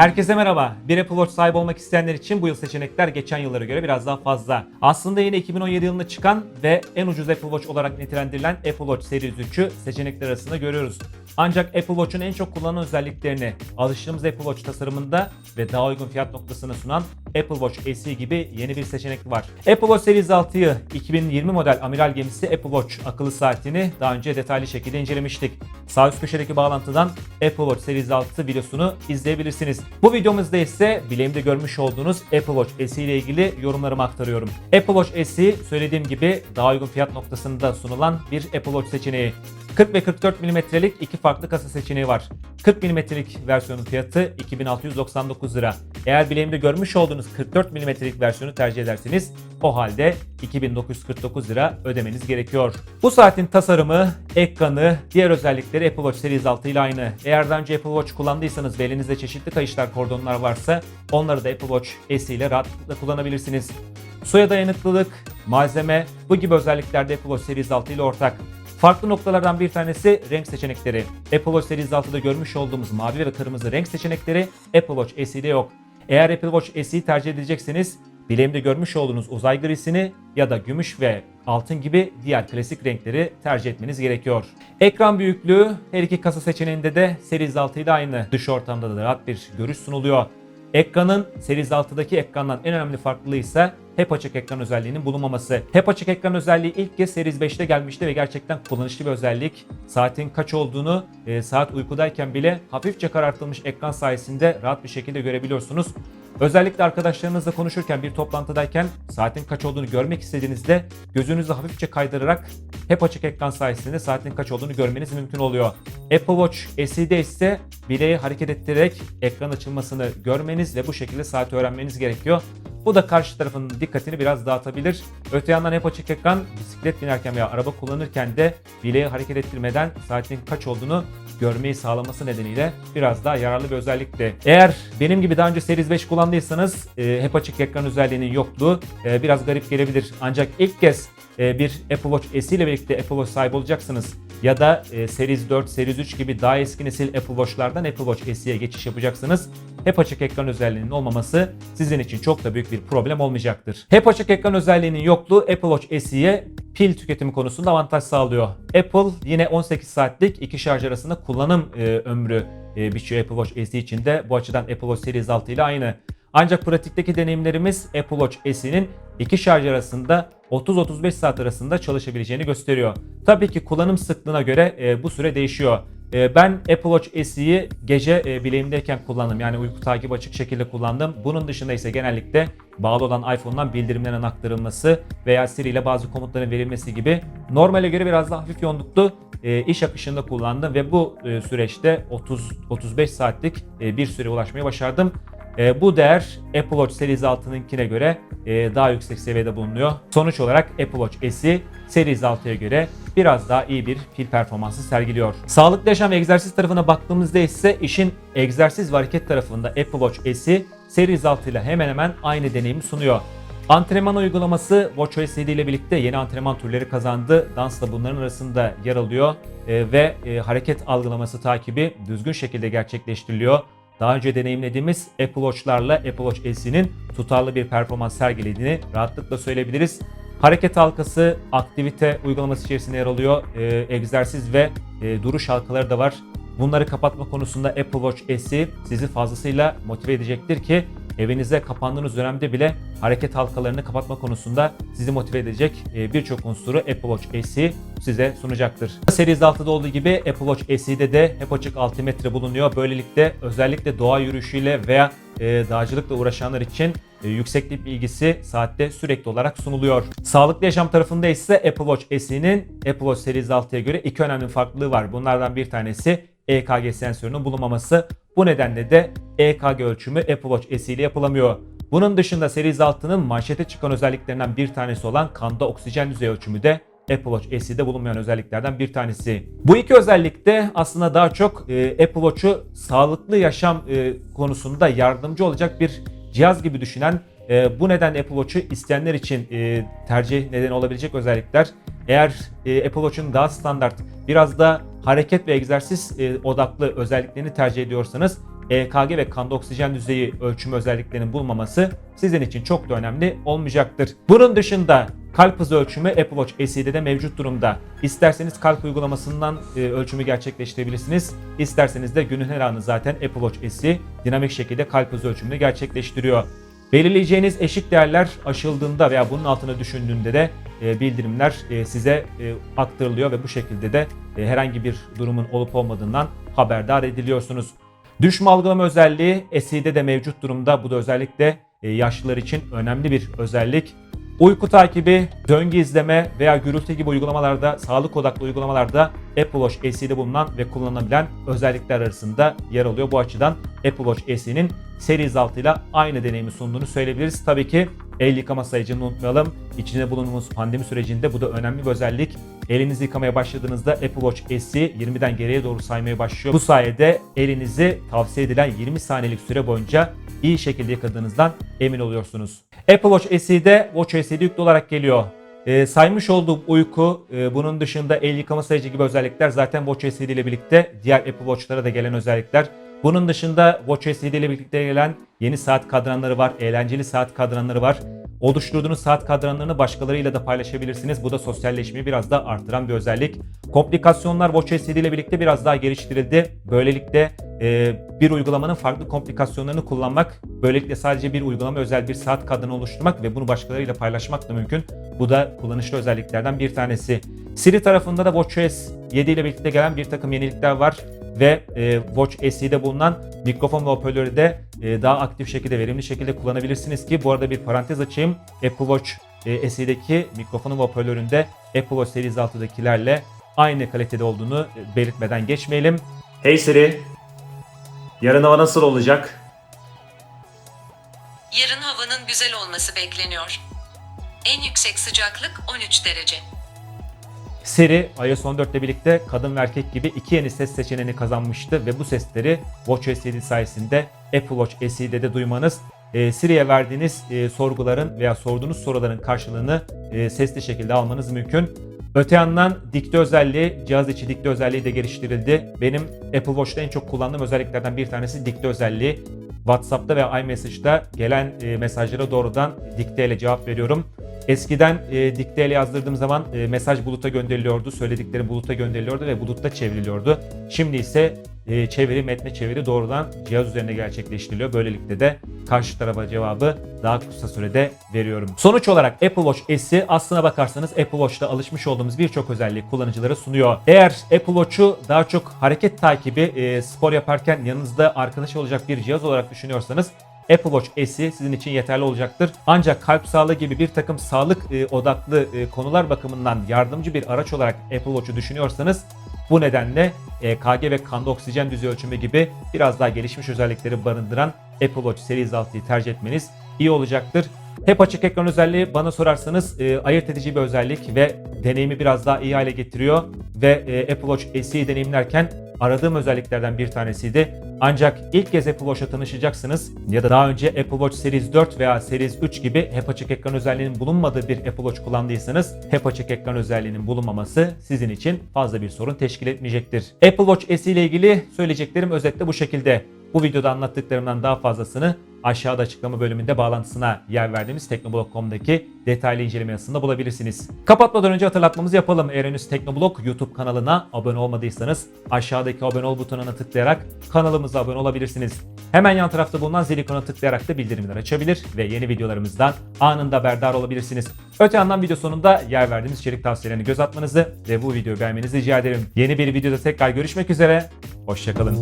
Herkese merhaba. Bir Apple Watch sahibi olmak isteyenler için bu yıl seçenekler geçen yıllara göre biraz daha fazla. Aslında yine 2017 yılında çıkan ve en ucuz Apple Watch olarak nitelendirilen Apple Watch Series 3'ü seçenekler arasında görüyoruz. Ancak Apple Watch'un en çok kullanılan özelliklerini alıştığımız Apple Watch tasarımında ve daha uygun fiyat noktasına sunan Apple Watch SE gibi yeni bir seçenek var. Apple Watch Series 6'yı 2020 model amiral gemisi Apple Watch akıllı saatini daha önce detaylı şekilde incelemiştik. Sağ üst köşedeki bağlantıdan Apple Watch Series 6 videosunu izleyebilirsiniz. Bu videomuzda ise bileğimde görmüş olduğunuz Apple Watch SE ile ilgili yorumlarımı aktarıyorum. Apple Watch SE söylediğim gibi daha uygun fiyat noktasında sunulan bir Apple Watch seçeneği. 40 ve 44 mm'lik iki farklı kasa seçeneği var. 40 mm'lik versiyonun fiyatı 2699 lira. Eğer bileğimde görmüş olduğunuz 44 mm'lik versiyonu tercih ederseniz o halde 2949 lira ödemeniz gerekiyor. Bu saatin tasarımı, ekranı, diğer özellikleri Apple Watch Series 6 ile aynı. Eğer daha önce Apple Watch kullandıysanız ve elinizde çeşitli kayışlar, kordonlar varsa onları da Apple Watch SE ile rahatlıkla kullanabilirsiniz. Suya dayanıklılık, malzeme bu gibi özelliklerde Apple Watch Series 6 ile ortak. Farklı noktalardan bir tanesi renk seçenekleri. Apple Watch Series 6'da görmüş olduğumuz mavi ve kırmızı renk seçenekleri Apple Watch SE'de yok. Eğer Apple Watch SE'yi tercih edecekseniz bileğimde görmüş olduğunuz uzay grisini ya da gümüş ve altın gibi diğer klasik renkleri tercih etmeniz gerekiyor. Ekran büyüklüğü her iki kasa seçeneğinde de Series 6 ile aynı. Dış ortamda da rahat bir görüş sunuluyor. Ekranın Series 6'daki ekrandan en önemli farklılığı ise hep açık ekran özelliğinin bulunmaması. Hep açık ekran özelliği ilk kez Series 5'te gelmişti ve gerçekten kullanışlı bir özellik. Saatin kaç olduğunu e, saat uykudayken bile hafifçe karartılmış ekran sayesinde rahat bir şekilde görebiliyorsunuz. Özellikle arkadaşlarınızla konuşurken bir toplantıdayken saatin kaç olduğunu görmek istediğinizde gözünüzü hafifçe kaydırarak hep açık ekran sayesinde saatin kaç olduğunu görmeniz mümkün oluyor. Apple Watch SE'de ise bileği hareket ettirerek ekran açılmasını görmeniz ve bu şekilde saati öğrenmeniz gerekiyor. Bu da karşı tarafın dikkatini biraz dağıtabilir. Öte yandan hep açık ekran bisiklet binerken veya araba kullanırken de bileği hareket ettirmeden saatin kaç olduğunu görmeyi sağlaması nedeniyle biraz daha yararlı bir özellikti. Eğer benim gibi daha önce Series 5 kullandıysanız e, hep açık ekran özelliğinin yokluğu e, biraz garip gelebilir. Ancak ilk kez e, bir Apple Watch SE ile birlikte Apple Watch sahibi olacaksınız ya da e, Series 4, Series 3 gibi daha eski nesil Apple Watch'lardan Apple Watch SE'ye geçiş yapacaksınız. Hep açık ekran özelliğinin olmaması sizin için çok da büyük bir problem olmayacaktır. Hep açık ekran özelliğinin yokluğu Apple Watch SE'ye pil tüketimi konusunda avantaj sağlıyor. Apple yine 18 saatlik iki şarj arasında kullanım e, ömrü e, biçiyor Apple Watch SE için de. Bu açıdan Apple Watch Series 6 ile aynı. Ancak pratikteki deneyimlerimiz Apple Watch SE'nin iki şarj arasında 30-35 saat arasında çalışabileceğini gösteriyor. Tabii ki kullanım sıklığına göre e, bu süre değişiyor. E, ben Apple Watch SE'yi gece e, bileğimdeyken kullandım. Yani uyku takip açık şekilde kullandım. Bunun dışında ise genellikle bağlı olan iPhone'dan bildirimlerin aktarılması veya Siri ile bazı komutların verilmesi gibi normale göre biraz daha hafif yoğunluklu e, iş akışında kullandım ve bu e, süreçte 30-35 saatlik e, bir süre ulaşmaya başardım. E, bu değer Apple Watch Series 6'nınkine göre e, daha yüksek seviyede bulunuyor. Sonuç olarak Apple Watch SE Series 6'ya göre biraz daha iyi bir pil performansı sergiliyor. Sağlıklı yaşam ve egzersiz tarafına baktığımızda ise işin egzersiz ve hareket tarafında Apple Watch SE Series 6 ile hemen hemen aynı deneyimi sunuyor. Antrenman uygulaması WatchOS 7 ile birlikte yeni antrenman türleri kazandı. Dans da bunların arasında yer alıyor E, ve e, hareket algılaması takibi düzgün şekilde gerçekleştiriliyor. Daha önce deneyimlediğimiz Apple Watch'larla Apple Watch SE'nin tutarlı bir performans sergilediğini rahatlıkla söyleyebiliriz. Hareket halkası aktivite uygulaması içerisinde yer alıyor. Ee, egzersiz ve e, duruş halkaları da var. Bunları kapatma konusunda Apple Watch SE sizi fazlasıyla motive edecektir ki evinize kapandığınız dönemde bile hareket halkalarını kapatma konusunda sizi motive edecek e, birçok unsuru Apple Watch SE size sunacaktır. Series 6'da olduğu gibi Apple Watch SE'de de hep açık altimetre bulunuyor. Böylelikle özellikle doğa yürüyüşüyle veya e, dağcılıkla uğraşanlar için e, yükseklik bilgisi saatte sürekli olarak sunuluyor. Sağlıklı yaşam tarafında ise Apple Watch SE'nin Apple Watch Series 6'ya göre iki önemli farklılığı var. Bunlardan bir tanesi EKG sensörünün bulunmaması. Bu nedenle de EKG ölçümü Apple Watch SE ile yapılamıyor. Bunun dışında Series 6'nın manşete çıkan özelliklerinden bir tanesi olan kanda oksijen düzeyi ölçümü de Apple Watch SE'de bulunmayan özelliklerden bir tanesi. Bu iki özellik de aslında daha çok e, Apple Watch'u sağlıklı yaşam e, konusunda yardımcı olacak bir cihaz gibi düşünen e, bu nedenle Apple Watch'u isteyenler için e, tercih nedeni olabilecek özellikler. Eğer e, Apple Watch'un daha standart biraz da hareket ve egzersiz e, odaklı özelliklerini tercih ediyorsanız EKG ve kanda oksijen düzeyi ölçümü özelliklerinin bulunmaması sizin için çok da önemli olmayacaktır. Bunun dışında kalp hızı ölçümü Apple Watch SE'de de mevcut durumda. İsterseniz kalp uygulamasından e, ölçümü gerçekleştirebilirsiniz. İsterseniz de günün her anı zaten Apple Watch SE dinamik şekilde kalp hızı ölçümünü gerçekleştiriyor. Belirleyeceğiniz eşik değerler aşıldığında veya bunun altına düşündüğünde de bildirimler e, size e, aktarılıyor ve bu şekilde de e, herhangi bir durumun olup olmadığından haberdar ediliyorsunuz. Düşme algılama özelliği SE'de de mevcut durumda. Bu da özellikle e, yaşlılar için önemli bir özellik. Uyku takibi, döngü izleme veya gürültü gibi uygulamalarda, sağlık odaklı uygulamalarda Apple Watch SE'de bulunan ve kullanılabilen özellikler arasında yer alıyor. Bu açıdan Apple Watch SE'nin Series 6 ile aynı deneyimi sunduğunu söyleyebiliriz. Tabii ki el yıkama sayacını unutmayalım. İçinde bulunduğumuz pandemi sürecinde bu da önemli bir özellik. Elinizi yıkamaya başladığınızda Apple Watch SE 20'den geriye doğru saymaya başlıyor. Bu sayede elinizi tavsiye edilen 20 saniyelik süre boyunca iyi şekilde yıkadığınızdan emin oluyorsunuz. Apple Watch SE'de Watch SE'de yüklü olarak geliyor. Ee, saymış olduğum uyku, e, bunun dışında el yıkama sayıcı gibi özellikler zaten Watch SE ile birlikte diğer Apple Watch'lara da gelen özellikler. Bunun dışında Watch SE ile birlikte gelen yeni saat kadranları var, eğlenceli saat kadranları var. Oluşturduğunuz saat kadranlarını başkalarıyla da paylaşabilirsiniz. Bu da sosyalleşmeyi biraz da artıran bir özellik. Komplikasyonlar Watch SE ile birlikte biraz daha geliştirildi. Böylelikle e, bir uygulamanın farklı komplikasyonlarını kullanmak, böylelikle sadece bir uygulama özel bir saat kadranı oluşturmak ve bunu başkalarıyla paylaşmak da mümkün. Bu da kullanışlı özelliklerden bir tanesi. Siri tarafında da WatchOS 7 ile birlikte gelen bir takım yenilikler var ve e, Watch SE'de bulunan mikrofon ve hoparlörü de e, daha aktif şekilde, verimli şekilde kullanabilirsiniz ki bu arada bir parantez açayım. Apple Watch e, SE'deki mikrofonun ve hoparlöründe Apple Watch Series 6'dakilerle aynı kalitede olduğunu e, belirtmeden geçmeyelim. Hey Siri, yarın hava nasıl olacak? Yarın havanın güzel olması bekleniyor. En yüksek sıcaklık 13 derece. Siri iOS 14 ile birlikte kadın ve erkek gibi iki yeni ses seçeneğini kazanmıştı ve bu sesleri WatchOS 7 sayesinde Apple Watch SE'de de duymanız e, Siri'ye verdiğiniz e, sorguların veya sorduğunuz soruların karşılığını e, sesli şekilde almanız mümkün. Öte yandan dikte özelliği, cihaz içi dikte özelliği de geliştirildi. Benim Apple Watch'ta en çok kullandığım özelliklerden bir tanesi dikte özelliği. WhatsApp'ta veya iMessage'da gelen e, mesajlara doğrudan dikteyle cevap veriyorum. Eskiden e, dikteyle yazdırdığım zaman e, mesaj buluta gönderiliyordu, söylediklerim buluta gönderiliyordu ve bulutta çevriliyordu. Şimdi ise e, çeviri, metne çeviri doğrudan cihaz üzerinde gerçekleştiriliyor. Böylelikle de karşı tarafa cevabı daha kısa sürede veriyorum. Sonuç olarak Apple Watch SE aslına bakarsanız Apple Watch'ta alışmış olduğumuz birçok özelliği kullanıcılara sunuyor. Eğer Apple Watch'u daha çok hareket takibi, e, spor yaparken yanınızda arkadaş olacak bir cihaz olarak düşünüyorsanız Apple Watch SE sizin için yeterli olacaktır. Ancak kalp sağlığı gibi bir takım sağlık e, odaklı e, konular bakımından yardımcı bir araç olarak Apple Watch'u düşünüyorsanız bu nedenle EKG ve kanda oksijen düzeyi ölçümü gibi biraz daha gelişmiş özellikleri barındıran Apple Watch Series 6'yı tercih etmeniz iyi olacaktır. Hep açık ekran özelliği bana sorarsanız e, ayırt edici bir özellik ve deneyimi biraz daha iyi hale getiriyor ve e, Apple Watch SE'yi deneyimlerken aradığım özelliklerden bir tanesiydi. Ancak ilk kez Apple Watch'a tanışacaksınız ya da daha önce Apple Watch Series 4 veya Series 3 gibi hep açık ekran özelliğinin bulunmadığı bir Apple Watch kullandıysanız hep açık ekran özelliğinin bulunmaması sizin için fazla bir sorun teşkil etmeyecektir. Apple Watch SE ile ilgili söyleyeceklerim özetle bu şekilde. Bu videoda anlattıklarımdan daha fazlasını aşağıda açıklama bölümünde bağlantısına yer verdiğimiz teknoblog.com'daki detaylı inceleme yazısında bulabilirsiniz. Kapatmadan önce hatırlatmamızı yapalım. Eğer henüz Teknoblog YouTube kanalına abone olmadıysanız aşağıdaki abone ol butonuna tıklayarak kanalımıza abone olabilirsiniz. Hemen yan tarafta bulunan zil ikonuna tıklayarak da bildirimleri açabilir ve yeni videolarımızdan anında haberdar olabilirsiniz. Öte yandan video sonunda yer verdiğimiz içerik tavsiyelerini göz atmanızı ve bu videoyu beğenmenizi rica ederim. Yeni bir videoda tekrar görüşmek üzere. Hoşçakalın.